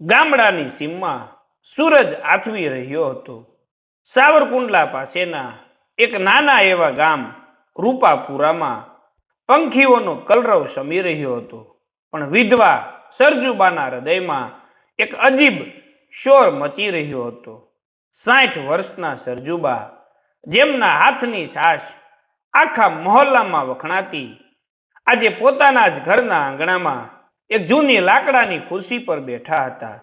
ગામડાની સીમમાં સૂરજ આથમી રહ્યો હતો. સાવરકુંડલા પાસેના એક નાના એવા ગામ રૂપાપુરામાં પંખીઓનો કલરવ શમી રહ્યો હતો. પણ વિધવા સરજુબાના હૃદયમાં એક અજીબ શોર મચી રહ્યો હતો. સાઠ વર્ષના સરજુબા જેમના હાથની સાસ આખા મહોલ્લામાં વખણાતી આજે પોતાના જ ઘરના આંગણામાં એક જૂની લાકડાની ખુરશી પર બેઠા હતા.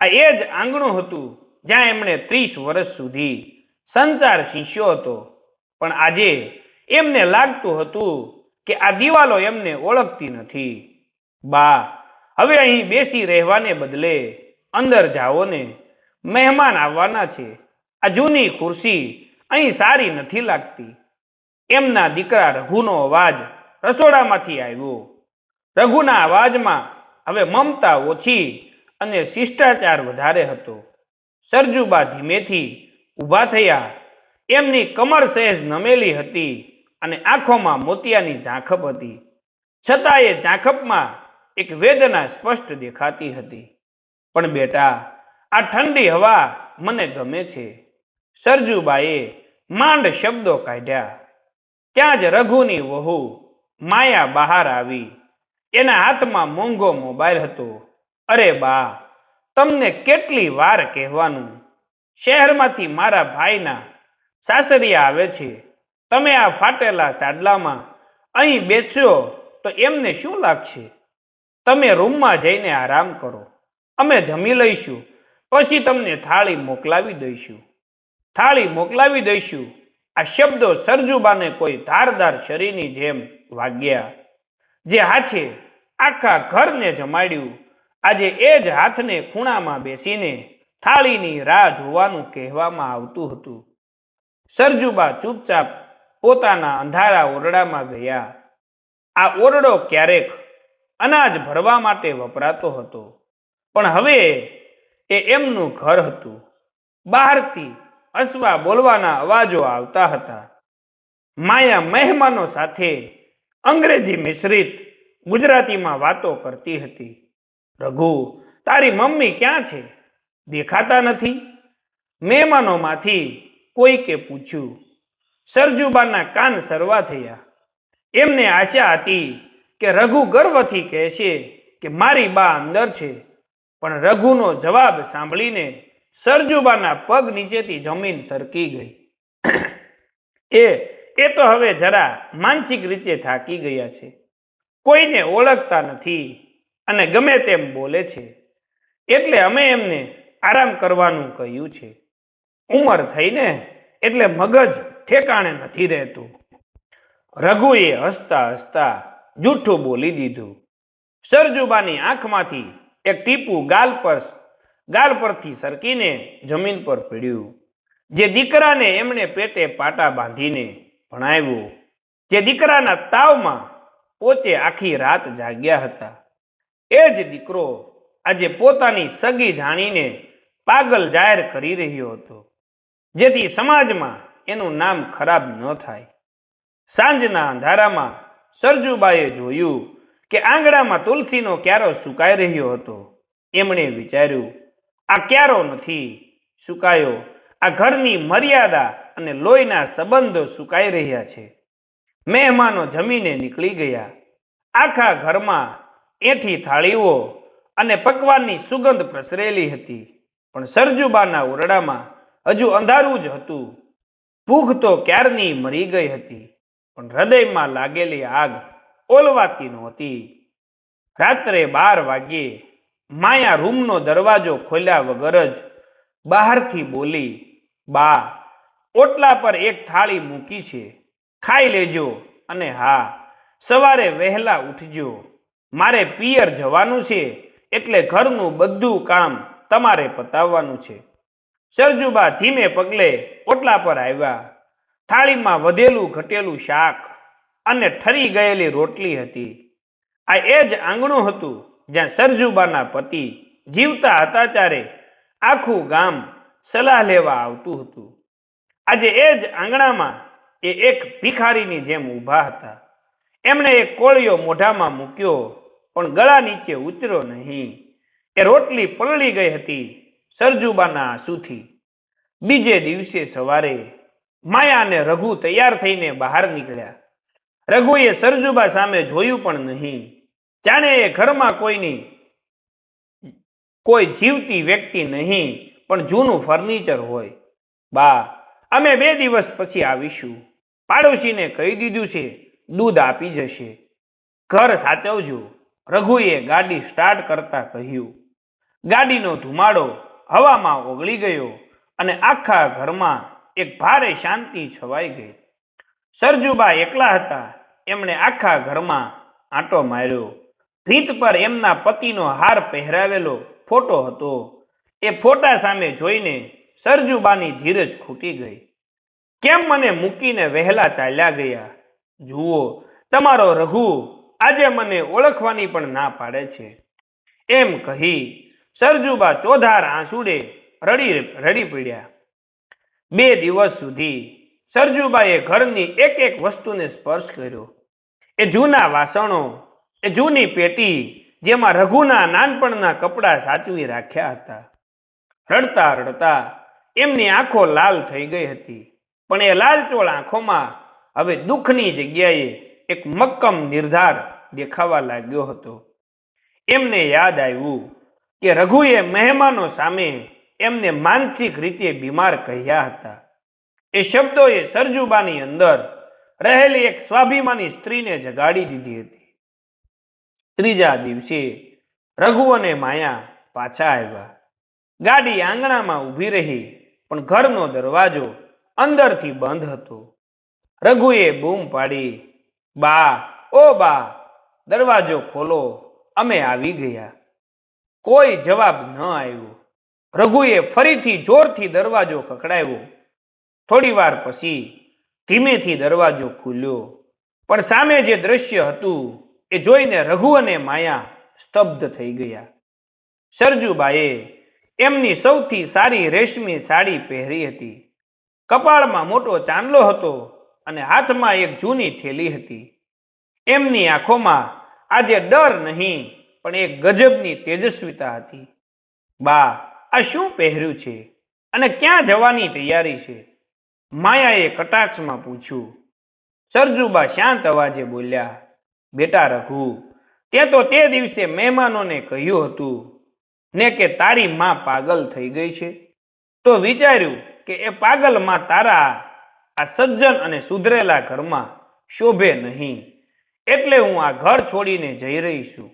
આ એ જ આંગણું હતું જ્યાં એમણે ત્રીસ વર્ષ સુધી સંચાર શીખ્યો હતો. પણ આજે એમને લાગતું હતું કે આ દિવાલો એમને ઓળખતી નથી. બા, હવે અહીં બેસી રહેવાને બદલે અંદર જાઓ ને. મહેમાન આવવાના છે. આ જૂની ખુરશી અહીં સારી નથી લાગતી. એમના દીકરા રઘુનો અવાજ રસોડામાંથી આવ્યો. રઘુના અવાજમાં હવે મમતા ઓછી અને શિષ્ટાચાર વધારે હતો. સરજુબા ધીમેથી ઊભા થયા. એમની કમર સહેજ નમેલી હતી અને આંખોમાં મોતિયાની ઝાંખપ હતી. છતાં એ ઝાંખપમાં એક વેદના સ્પષ્ટ દેખાતી હતી. પણ બેટા, આ ઠંડી હવા મને ગમે છે. સરજુબાએ માંડ શબ્દો કાઢ્યા. ત્યાં જ રઘુની વહુ માયા બહાર આવી. એના હાથમાં મોંઘો મોબાઈલ હતો. અરે બા, તમને કેટલી વાર કહેવાનું? શહેરમાંથી મારા ભાઈના સાસરિયા આવે છે. તમે આ ફાટેલા સાડલામાં અહીં બેસ્યો તો એમને શું લાગશે? તમે રૂમમાં જઈને આરામ કરો. અમે જમી લઈશું, પછી તમને થાળી મોકલાવી દઈશું. થાળી મોકલાવી દઈશું. આ શબ્દો સરજુબાને કોઈ ધારદાર શરીરની જેમ વાગ્યા. જે હાથે આખા ઘરને જમાડ્યું, આજે એ જ હાથને ખૂણામાં બેસીને થાળીની રાહ જોવાનું કહેવામાં આવતું હતું. સરજુબા ચૂપચાપ પોતાના અંધારા ઓરડામાં ગયા. આ ઓરડો ક્યારેક અનાજ ભરવા માટે વપરાતો હતો, પણ હવે એ એમનું ઘર હતું. બહારથી અસવા બોલવાના અવાજો આવતા હતા. માયા મહેમાનો સાથે અંગ્રેજી મિશ્રિત ગુજરાતીમાં વાતો કરતી હતી. રઘુ, તારી મમ્મી ક્યાં છે? દેખાતા નથી? મહેમાનોમાંથી કોઈકે પૂછ્યું, સરજુબાના કાન સરવા થયા. એમને આશા હતી કે રઘુ ગર્વથી કહેશે કે મારી બા અંદર છે. પણ રઘુનો જવાબ સાંભળીને સરજુબાના પગ નીચેથી જમીન સરકી ગઈ. એ એ તો હવે જરા માનસિક રીતે થાકી ગયા છે. કોઈને ઓળખતા નથી અને ગમે તેમ બોલે છે. એટલે અમે એમને આરામ કરવાનું કહ્યું છે. ઉંમર થઈને એટલે મગજ ઠેકાણે નથી રહેતું. રઘુએ હસતા હસતા જૂઠું બોલી દીધું. સરજુબાની આંખમાંથી એક ટીપું ગાલ પર ગાલ પરથી સરકીને જમીન પર પીડ્યું. જે દીકરાને એમણે પેટે પાટા બાંધીને ભણાવ્યો. જે દીકરાના તાવમાં પોતે આખી રાત જાગ્યા હતા. એ જ દીકરો આજે પોતાની સગી જાણીને પાગલ જાહેર કરી રહ્યો હતો. જેથી સમાજમાં એનું નામ ખરાબ ન થાય. સાંજના અંધારામાં સરજુબાએ જોયું કે આંગણામાં તુલસીનો ક્યારો સુકાઈ રહ્યો હતો. એમણે વિચાર્યું, આ ક્યારો નથી સુકાયો. આ ઘરની મર્યાદા અને લોહીના સંબંધો સુકાઈ રહ્યા છે. મહેમાનો જમીને નીકળી ગયા. આખા ઘરમાં એઠી થાળીઓ અને પકવાનની સુગંધ પ્રસરેલી હતી. પણ સરજુબાના ઓરડામાં હજુ અંધારું જ હતું. ભૂખ તો ક્યારની મરી ગઈ હતી, પણ હૃદયમાં લાગેલી આગ ઓલવાતી નહોતી. રાત્રે બાર વાગ્યે માયા રૂમનો દરવાજો ખોલ્યા વગર જ બહારથી બોલી, બા ઓટલા પર એક થાળી મૂકી છે. ખાઈ લેજો અને હા, સવારે વહેલા ઉઠજો. મારે પિયર જવાનું છે, એટલે ઘરનું બધું કામ તમારે પતાવવાનું છે. સરજુબા ધીમે પગલે ઓટલા પર આવ્યા. થાળીમાં વધેલું ઘટેલું શાક અને ઠરી ગયેલી રોટલી હતી. આ એ જ આંગણું હતું જ્યાં સરજુબાના પતિ જીવતા હતા ત્યારે આખું ગામ સલાહ લેવા આવતું હતું. આજે એ જ આંગણામાં એ એક ભિખારીની જેમ ઊભા હતા. એમણે એક કોળિયો મોઢામાં મૂક્યો, પણ ગળા નીચે ઉતર્યો નહીં. એ રોટલી પલળી ગઈ હતી સરજુબાના આંસુથી. બીજે દિવસે સવારે માયા અને રઘુ તૈયાર થઈને બહાર નીકળ્યા. રઘુએ સરજુબા સામે જોયું પણ નહીં. જાણે એ ઘરમાં કોઈની, કોઈ જીવતી વ્યક્તિ નહીં, પણ જૂનું ફર્નિચર હોય. બા અમે બે દિવસ પછી આવીશું. પાડોશીને કહી દીધું છે, દૂધ આપી જશે. ઘર સાચવજો. રઘુએ ગાડી સ્ટાર્ટ કરતા કહ્યું. ગાડીનો ધુમાડો હવામાં ઓગળી ગયો અને આખા ઘરમાં એક ભારે શાંતિ છવાઈ ગઈ. સરજુબા એકલા હતા. એમણે આખા ઘરમાં આંટો માર્યો. ભીત પર એમના પતિનો હાર પહેરાવેલો ફોટો હતો. એ ફોટા સામે જોઈને સરજુબાની ધીરજ ખૂટી ગઈ. કેમ મને મૂકીને વહેલા ચાલ્યા ગયા? જુઓ, તમારો રઘુ આજે મને ઓળખવાની પણ ના પાડે છે. એમ કહી સરજુબા ચોધાર આંસુડે રડી રડી પડ્યા. બે દિવસ સુધી સરજુબાએ ઘરની એક એક વસ્તુને સ્પર્શ કર્યો. એ જૂના વાસણો, એ જૂની પેટી જેમાં રઘુના નાનપણના કપડાં સાચવી રાખ્યા હતા. રડતા રડતા એમની આંખો લાલ થઈ ગઈ હતી. પણ એ લાલચોળ આંખોમાં હવે દુઃખની જગ્યાએ એક મક્કમ નિર્ધાર દેખાવા લાગ્યો હતો. એમને યાદ આવ્યું કે રઘુએ મહેમાનો સામે એમને માનસિક રીતે બીમાર કહ્યા હતા. એ શબ્દોએ સરજુબાની અંદર રહેલી એક સ્વાભિમાની સ્ત્રીને જગાડી દીધી હતી. ત્રીજા દિવસે રઘુ અને માયા પાછા આવ્યા. ગાડી આંગણામાં ઊભી રહી પણ ઘરનો દરવાજો અંદરથી બંધ હતો. રઘુએ બૂમ પાડી, બા, ઓ બા, દરવાજો ખોલો, અમે આવી ગયા. કોઈ જવાબ ન આવ્યો. રઘુએ ફરીથી જોરથી દરવાજો ખખડાવ્યો. થોડી વાર પછી ધીમેથી દરવાજો ખુલ્યો. પણ સામે જે દ્રશ્ય હતું, એ જોઈને રઘુ અને માયા સ્તબ્ધ થઈ ગયા. સરજુબાએ એમની સૌથી સારી રેશમી સાડી પહેરી હતી. કપાળમાં મોટો ચાંદલો હતો અને હાથમાં એક જૂની થેલી હતી. એમની આંખોમાં આજે ડર નહીં, પણ એક ગજબની તેજસ્વીતા હતી. બા, આ શું પહેર્યું છે? અને ક્યાં જવાની તૈયારી છે? માયાએ કટાક્ષમાં પૂછ્યું. સરજુબા શાંત અવાજે બોલ્યા, બેટા રઘુ, તે તો તે દિવસે મહેમાનોને કહ્યું હતું. ને કે તારી માં પાગલ થઈ ગઈ છે? તો વિચાર્યું કે એ પાગલમાં તારા આ સજ્જન અને સુધરેલા ઘરમાં શોભે નહીં. એટલે હું આ ઘર છોડીને જઈ રહી છું.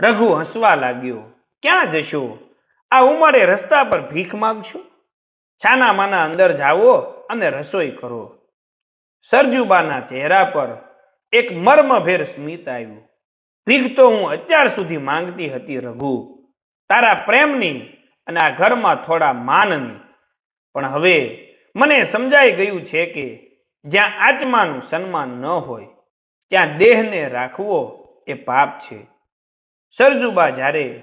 રઘુ હસવા લાગ્યો, ક્યાં જશો? આ ઉંમરે રસ્તા પર ભીખ માગશો? છાના માના અંદર જાઓ અને રસોઈ કરો. સરજુબાના ચહેરા પર એક મર્મભેર સ્મિત આવ્યું. ભીખ તો હું અત્યાર સુધી માંગતી હતી રઘુ. તારા પ્રેમની અને આ ઘરમાં થોડા માનની. પણ હવે મને સમજાઈ ગયું છે કે જ્યાં આત્માનું સન્માન ન હોય, ત્યાં દેહને રાખવો એ પાપ છે. સરજુબા જ્યારે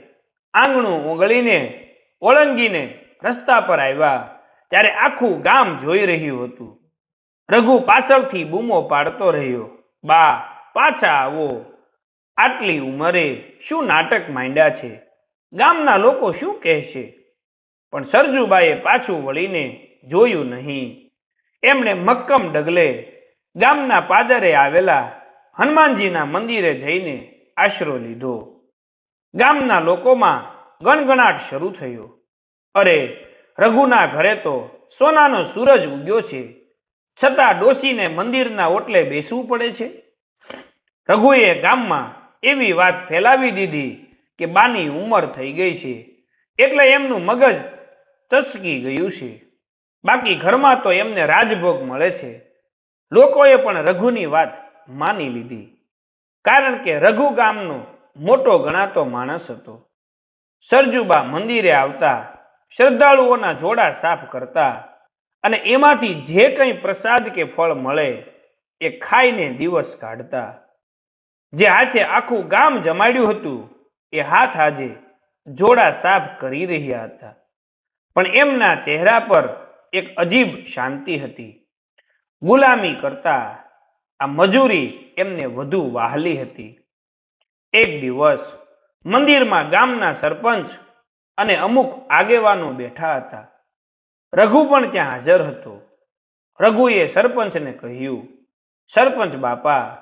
આંગણું ઓગળીને, ઓળંગીને રસ્તા પર આવ્યા, ત્યારે આખું ગામ જોઈ રહ્યું હતું. રઘુ પાછળથી બૂમો પાડતો રહ્યો, બા, પાછા આવો. આટલી ઉંમરે શું નાટક માંડ્યા છે? ગામના લોકો શું કહેશે પણ સરજુબાએ પાછું વળીને જોયું નહીં. એમણે મક્કમ ડગલે ગામના પાદરે આવેલા હનુમાનજીના મંદિરે જઈને આશરો લીધો. ગામના લોકોમાં ગણગણાટ શરૂ થયો. અરે, રઘુના ઘરે તો સોનાનો સૂરજ ઉગ્યો છે. છતાં ડોસીને મંદિરના ઓટલે બેસવું પડે છે? રઘુએ ગામમાં એવી વાત ફેલાવી દીધી કે બાની ઉંમર થઈ ગઈ છે, એટલે એમનું મગજ ચસકી ગયું છે. બાકી ઘરમાં તો એમને રાજભોગ મળે છે. લોકોએ પણ રઘુની વાત માની લીધી, કારણ કે રઘુ ગામનો મોટો ગણાતો માણસ હતો. સરજુબા મંદિરે આવતા શ્રદ્ધાળુઓના જોડા સાફ કરતા અને એમાંથી જે કંઈ પ્રસાદ કે ફળ મળે એ ખાઈને દિવસ કાઢતા. જે હાથે આખું ગામ જમાડ્યું હતું એ હાથ આજે જોડા સાફ કરી રહ્યા હતા. પણ એમના ચહેરા પર એક અજીબ શાંતિ હતી. ગુલામી કરતા આ મજૂરી એમને વધુ વહાલી હતી. એક દિવસ મંદિરમાં ગામના સરપંચ અને અમુક આગેવાનો બેઠા હતા. રઘુ પણ ત્યાં હાજર હતો. રઘુએ સરપંચને કહ્યું, સરપંચ બાપા,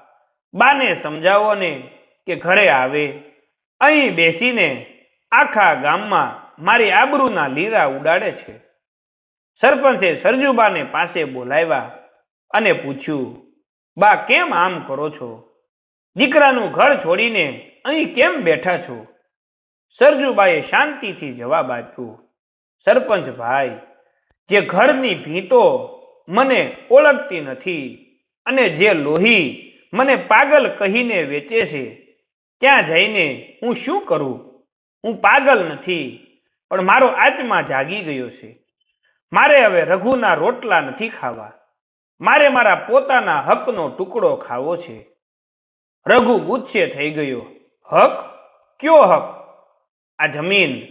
બાને સમજાવો ને કે ઘરે આવે અહીં બેસીને આખા ગામમાં મારી આબરૂના લીરા ઉડાડે છે. સરપંચે સરજુબાને પાસે બોલાવ્યા અને પૂછ્યું, બા, કેમ આમ કરો છો? દીકરાનું ઘર છોડીને અહીં કેમ બેઠા છો? સરજુબાએ શાંતિથી જવાબ આપ્યો, સરપંચ ભાઈ, જે ઘરની ભીંતો મને ઓળખતી નથી અને જે લોહી મને પાગલ કહીને વેચે છે ત્યાં જઈને હું શું કરું? હું પાગલ નથી, પણ મારો આત્મા જાગી ગયો છે. મારે હવે રઘુના રોટલા નથી ખાવા. મારે મારા પોતાના હકનો ટુકડો ખાવો છે. રઘુ ગુસ્સે થઈ ગયો. હક? કયો હક? આ જમીન,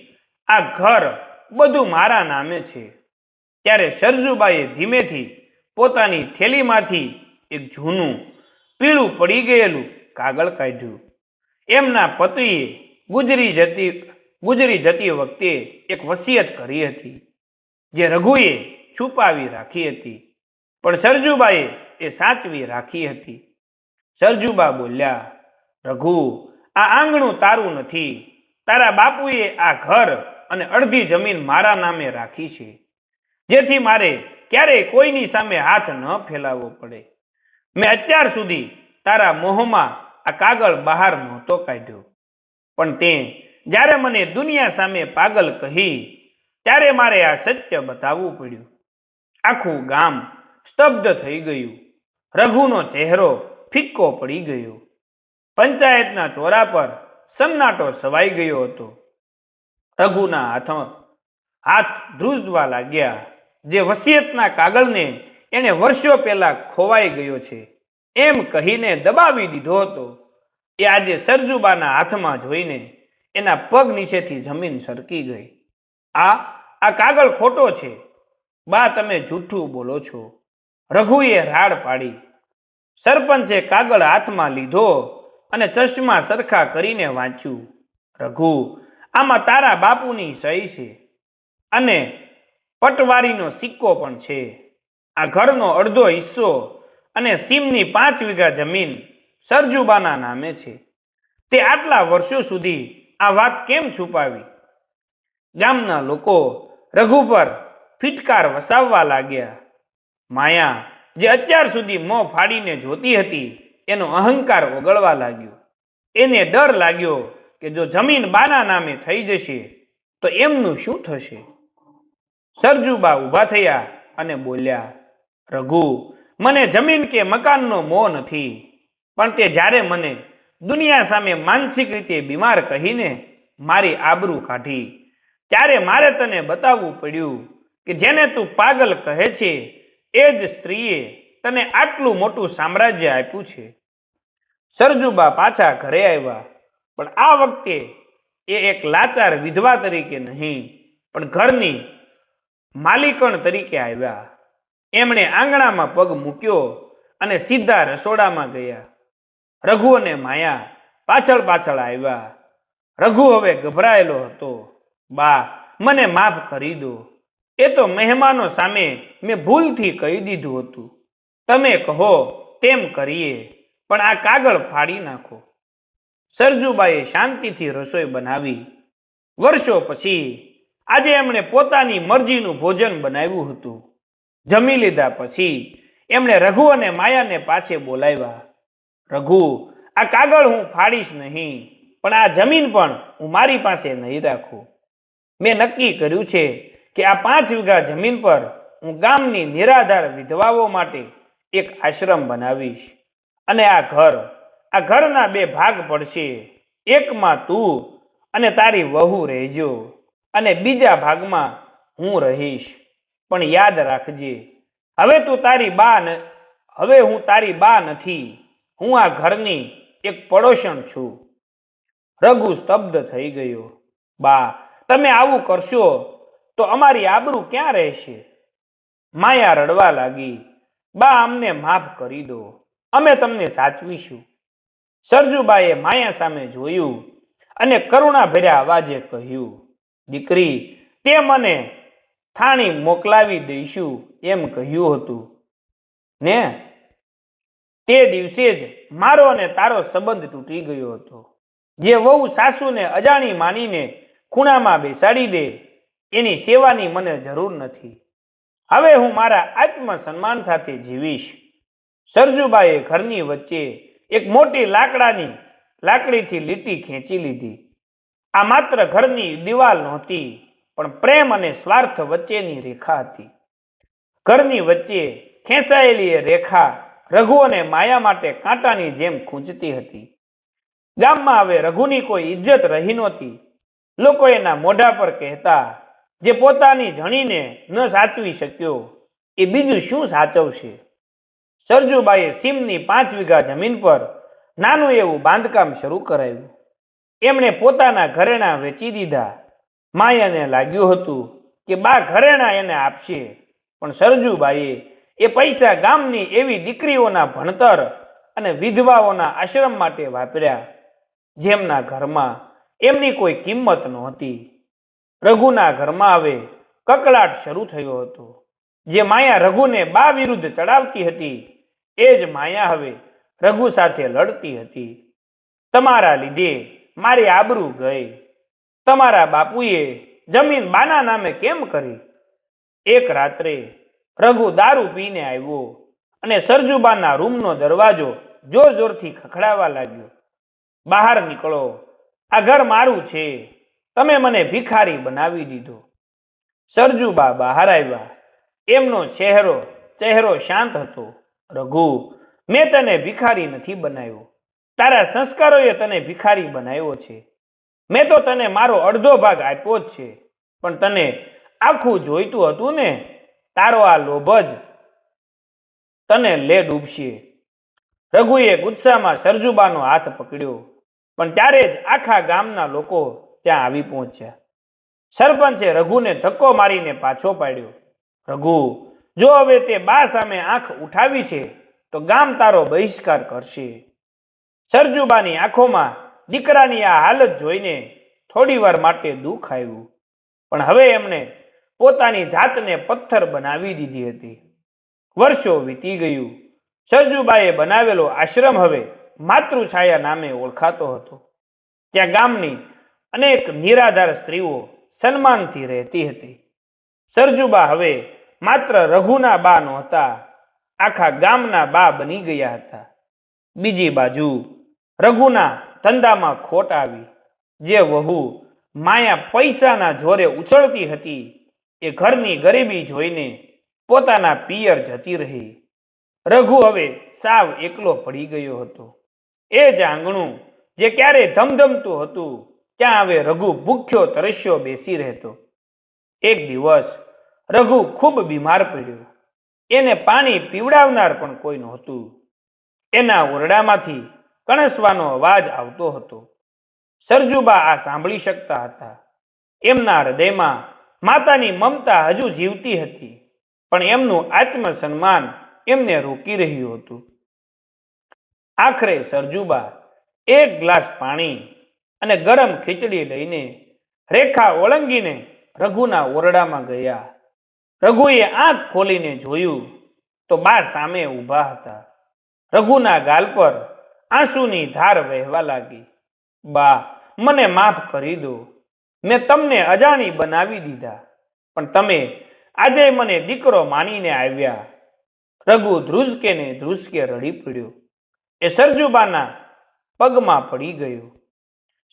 આ ઘર બધું મારા નામે છે. ત્યારે સરજુબાઈએ ધીમેથી પોતાની થેલીમાંથી એક જૂનું, પીળું પડી ગયેલું કાગળ કાઢ્યું. એમના પતિએ ગુજરી જતી ગુજરી જતી વખતે એક વસિયત કરી હતી, જે રઘુએ છુપાવી રાખી હતી. પણ સરજુબાએ એ સાચવી રાખી હતી. સરજુબા બોલ્યા, રઘુ, આ આંગણું તારું નથી. તારા બાપુએ આ ઘર અને અડધી જમીન મારા નામે રાખી છે. જેથી મારે ક્યારેય કોઈની સામે હાથ ન ફેલાવવો પડે. મેં અત્યાર સુધી તારા મોહમાં આ કાગળ બહાર નહોતો કાઢ્યો. પણ તે જ્યારે મને દુનિયા સામે પાગલ કહી, ત્યારે મારે આ સત્ય બતાવવું પડ્યું. આખું ગામ સ્તબ્ધ થઈ ગયું. રઘુનો ચહેરો ફિક્કો પડી ગયો. પંચાયતના ચોરા પર સન્નાટો સવાઈ ગયો હતો. રઘુના હાથમાં હાથ ધ્રુજવા લાગ્યા, જે વસિયતના કાગળને એણે વર્ષો પહેલા ખોવાઈ ગયો છે. એમ કહીને દબાવી દીધો હતો. એ આજે સરજુબાના હાથમાં જોઈને એના પગ નીચેથી જમીન સરકી ગઈ. આ આ કાગળ ખોટો છે. બા, તમે જૂઠું બોલો છો. રઘુએ રાડ પાડી. સરપંચે કાગળ હાથમાં લીધો અને ચશ્મા સરખા કરીને વાંચ્યું, રઘુ, આમાં તારા બાપુની સહી છે અને પટવારીનો સિક્કો પણ છે. આ ઘરનો અડધો હિસ્સો અને સીમની પાંચ વીઘા જમીન સરજુબાના નામે છે. તે આટલા વર્ષો સુધી આ વાત કેમ છુપાવી? ગામના લોકો રઘુ પર ફિટકાર વસાવવા લાગ્યા. માયા જે અત્યાર સુધી મોં ફાડીને જોતી હતી, એનો અહંકાર ઓગળવા લાગ્યો. એને ડર લાગ્યો કે જો જમીન બાના નામે થઈ જશે, તો એમનું શું થશે? સરજુબા ઊભા થયા અને બોલ્યા, રઘુ મને જમીન કે મકાનનો મોહ નથી. પણ તે જ્યારે મને દુનિયા સામે માનસિક રીતે બીમાર કહીને મારી આબરૂ કાઢી, ત્યારે મારે તને બતાવવું પડ્યું કે જેને તું પાગલ કહે છે, એ જ સ્ત્રીએ તને આટલું મોટું સામ્રાજ્ય આપ્યું છે. સરજુબા પાછા ઘરે આવ્યા, પણ આ વખતે એ એક લાચાર વિધવા તરીકે નહીં, પણ ઘરની માલિકણ તરીકે આવ્યા. એમણે આંગણામાં પગ મૂક્યો અને સીધા રસોડામાં ગયા. રઘુ અને માયા પાછળ પાછળ આવ્યા. રઘુ હવે ગભરાયેલો હતો. બા, મને માફ કરી દો. એ તો મહેમાનો સામે મેં ભૂલથી કહી દીધું હતું. તમે કહો તેમ કરીએ, પણ આ કાગળ ફાડી નાખો. સરજુબાએ શાંતિથી રસોઈ બનાવી. વર્ષો પછી આજે એમણે પોતાની મરજીનું ભોજન બનાવ્યું હતું. જમી લીધા પછી એમણે રઘુ અને માયાને પાછે બોલાવ્યા, રઘુ, આ કાગળ હું ફાડીશ નહીં, પણ આ જમીન પણ હું મારી પાસે નહીં રાખું. મેં નક્કી કર્યું છે કે આ પાંચ વીઘા જમીન પર હું ગામની નિરાધાર વિધવાઓ માટે એક આશ્રમ બનાવીશ. અને આ ઘર, આ ઘરના બે ભાગ પડશે, એકમાં તું અને તારી વહુ રહેજો, અને બીજા ભાગમાં હું રહીશ. પણ યાદ રાખજે. હવે તું તારી બા ન, હવે હું તારી બા નથી. હું આ ઘરની એક પડોશણ છું. રઘુ સ્તબ્ધ થઈ ગયો. બા, તમે આવું કરશો તો અમારી આબરૂ ક્યાં રહેશે? માયા રડવા લાગી. બા, અમને માફ કરી દો. અમે તમને સાચવીશું. સરજુબાએ માયા સામે જોયું અને કરુણા ભર્યા અવાજે કહ્યું, દીકરી, તે મને થાણી મોકલાવી દઈશું એમ કહ્યું હતું. ને તે દિવસે જ મારો અને તારો સંબંધ તૂટી ગયો હતો. જે વહુ સાસુને અજાણી માનીને ખૂણામાં બેસાડી દે, એની સેવાની મને જરૂર નથી. હવે હું મારા આત્મ સન્માન સાથે જીવીશ. સરજુબાએ ઘરની વચ્ચે એક મોટી લાકડાની લાકડીથી લીટી ખેંચી લીધી. આ માત્ર ઘરની દિવાલ નહોતી પણ પ્રેમ અને સ્વાર્થ વચ્ચેની રેખા હતી. ઘરની વચ્ચે ખેંચાયેલી એ રેખા રઘુ અને માયા માટે કાંટાની જેમ ખૂંચતી હતી. ગામમાં હવે રઘુની કોઈ ઇજ્જત રહી નહોતી. લોકો એના મોઢા પર કહેતા, જે પોતાની જણીને ન સાચવી શક્યો, એ બીજું શું સાચવશે? સરજુબાઈએ સીમની પાંચ વીઘા જમીન પર નાનું એવું બાંધકામ શરૂ કરાવ્યું. એમણે પોતાના ઘરેણાં વેચી દીધા. માયાને લાગ્યું હતું કે બા ઘરેણાં એને આપશે. પણ સરજુબાઈએ એ પૈસા ગામની એવી દીકરીઓના ભણતર અને વિધવાઓના આશ્રમ માટે વાપર્યા, જેમના ઘરમાં એમની કોઈ કિંમત નહોતી. રઘુના ઘરમાં હવે કકળાટ શરૂ થયો હતો. જે માયા રઘુને બા વિરુદ્ધ ચડાવતી હતી, એ જ માયા હવે રઘુ સાથે લડતી હતી. તમારા લીધે મારી આબરૂ ગઈ. તમારા બાપુએ જમીન બાના નામે કેમ કરી? એક રાત્રે રઘુ દારૂ પીને આવ્યો અને સરજુબાના રૂમનો દરવાજો જોર જોરથી ખખડાવા લાગ્યો. બહાર નીકળો, આ ઘર મારું છે, તમે મને ભિખારી બનાવી દીધો. સરજુબા બહાર આવ્યા. એમનો ચહેરો ચહેરો શાંત હતો. રઘુ, મેં તને ભિખારી નથી બનાવ્યો. તારા સંસ્કારોએ તને ભિખારી બનાવ્યો છે. મેં તો તને મારો અડધો ભાગ આપ્યો જ છે. પણ તને આખું જોઈતું હતું ને, તારો આ લોભ જ. તને લે ડૂબશે. રઘુએ ગુસ્સામાં સરજુબાનો હાથ પકડ્યો. પણ ત્યારે જ આખા ગામના લોકો ત્યાં આવી પહોંચ્યા. સરપંચે રઘુને ધક્કો મારીને પાછો પાડ્યો. રઘુ, જો હવે તે બા સામે આંખ ઉઠાવી છે, તો ગામ તારો બહિષ્કાર કરશે. સરજુબાની આંખોમાં દીકરાની આ હાલત જોઈને થોડીવાર માટે દુઃખ આવ્યું. પણ હવે એમણે પોતાની જાતને પથ્થર બનાવી દીધી હતી. વર્ષો વીતી ગયું. સરજુબાએ બનાવેલો આશ્રમ હવે માતૃછાયા નામે ઓળખાતો હતો. ત્યાં ગામની અનેક નિરાધાર સ્ત્રીઓ સન્માનથી રહેતી હતી. સરજુબા હવે માત્ર રઘુના બા નહોતા, આખા ગામના બા બની ગયા હતા. બીજી બાજુ રઘુના ધંધામાં ખોટ આવી. જે વહુ માયા પૈસાના જોરે ઉછળતી હતી, એ ઘરની ગરીબી જોઈને પોતાના પિયર જતી રહી. રઘુ હવે સાવ એકલો પડી ગયો હતો. એ જ આંગણું જે ક્યારે ધમધમતું હતું, ત્યાં હવે રઘુ ભૂખ્યો તરસ્યો બેસી રહેતો. એક દિવસ રઘુ ખૂબ બીમાર પડ્યો. એને પાણી પીવડાવનાર પણ કોઈ નહોતું. એના ઓરડામાંથી કણસવાનો અવાજ આવતો હતો. સરજુબા આ સાંભળી શકતા હતા. એમના હૃદયમાં માતાની મમતા હજુ જીવતી હતી, પણ એમનું આત્મસન્માન એમને રોકી રહ્યું હતું. આખરે સરજુબા એક ગ્લાસ પાણી અને ગરમ ખીચડી લઈને રેખા ઓળંગીને રઘુના ઓરડામાં ગયા. રઘુએ આંખ ખોલીને જોયું તો બા સામે ઊભા હતા. રઘુના ગાલ પર આંસુની ધાર વહેવા લાગી. બા, મને માફ કરી દો. મેં તમને અજાણી બનાવી દીધા. પણ તમે આજે મને દીકરો માનીને આવ્યા. રઘુ ધ્રુજકે ને ધ્રુજકે રડી પડ્યો. એ સરજુબાના પગમાં પડી ગયો.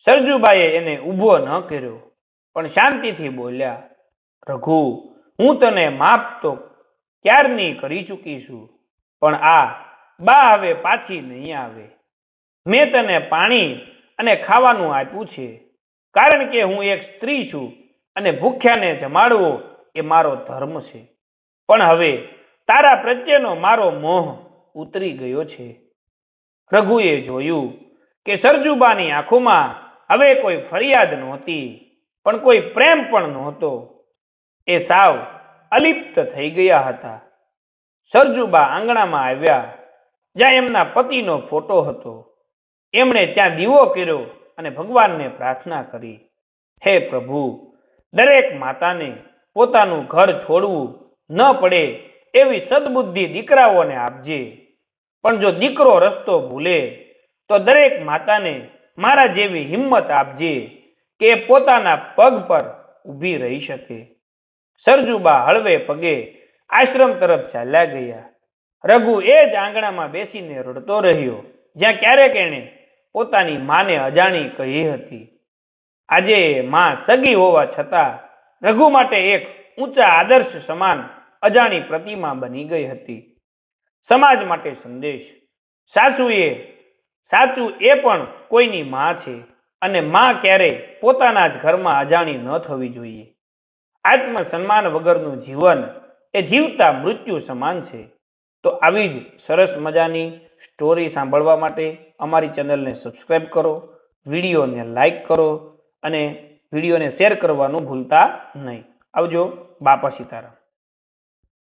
સરજુબાએ એને ઊભો ન કર્યો, પણ શાંતિથી બોલ્યા, રઘુ, હું તને માફ તો ક્યારની કરી ચૂકી છું, પણ આ બા હવે પાછી નહીં આવે. મેં તને પાણી અને ખાવાનું આપ્યું છે. કારણ કે હું એક સ્ત્રી છું અને ભૂખ્યાને જમાડવો એ મારો ધર્મ છે. પણ હવે તારા પ્રત્યેનો મારો મોહ ઉતરી ગયો છે. રઘુએ જોયું કે સરજુબાની આંખોમાં હવે કોઈ ફરિયાદ નહોતી, પણ કોઈ પ્રેમ પણ નહોતો. એ સાવ અલિપ્ત થઈ ગયા હતા. સરજુબા આંગણામાં આવ્યા, જ્યાં એમના પતિનો ફોટો હતો. એમણે ત્યાં દીવો કર્યો અને ભગવાનને પ્રાર્થના કરી, હે પ્રભુ, દરેક માતાને પોતાનું ઘર છોડવું ન પડે એવી સદબુદ્ધિ દીકરાઓને આપજે. પણ જો દીકરો રસ્તો ભૂલે, તો દરેક માતાને મારા જેવી હિંમત આપજે કે પોતાના પગ પર ઊભી રહી શકે. સરજુબા હળવે પગે આશ્રમ તરફ ચાલ્યા ગયા. રઘુ એ જ આંગણામાં બેસીને રડતો રહ્યો, જ્યાં ક્યારેક એણે પોતાની માને અજાણી કહી હતી. આજે માં સગી હોવા છતાં રઘુ માટે એક ઊંચા આદર્શ સમાન અજાણી પ્રતિમા બની ગઈ હતી. સમાજ માટે સંદેશ. સાસુએ, સાચું એ પણ કોઈની માં છે અને માં ક્યારેય પોતાના જ ઘરમાં અજાણી ન થવી જોઈએ. આત્મસન્માન વગરનું જીવન એ જીવતા મૃત્યુ સમાન છે. તો આવી જ સરસ મજાની સ્ટોરી સાંભળવા માટે અમારી ચેનલને સબસ્ક્રાઈબ કરો, વિડીયોને લાઈક કરો અને વિડીયોને શેર કરવાનું ભૂલતા નહીં. આવજો, બાપા સીતારામ.